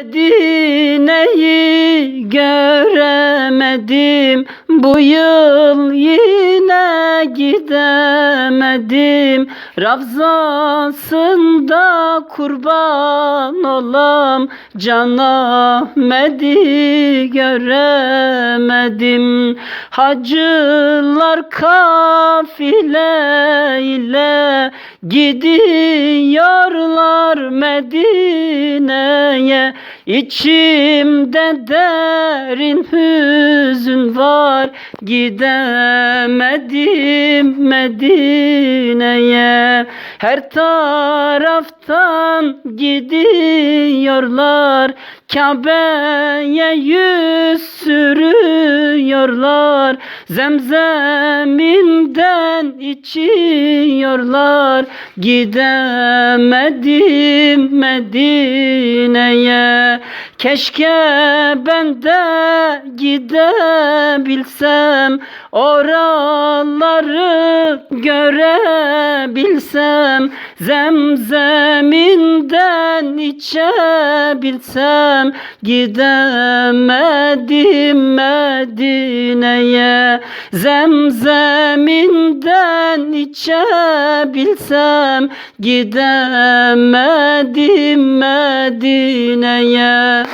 Medine'yi göremedim. Bu yıl yine gidemedim. Ravzasında kurban olam Can Ahmet'i göremedim. Hacılar kafile ile Gidiyorlar Medine'ye İçimde derin hüzün var. Gidemedim Medine'ye Her taraftan gidiyorlar. Kabe'ye yüz sürüyorlar Zemzeminden içiyorlar Gidemedim Medine'ye. Keşke ben de gidebilsem Oraları görebilsem Zemzeminden içebilsem Gidemedim Medine'ye Zemzeminden içebilsem Gidemedim Medine'ye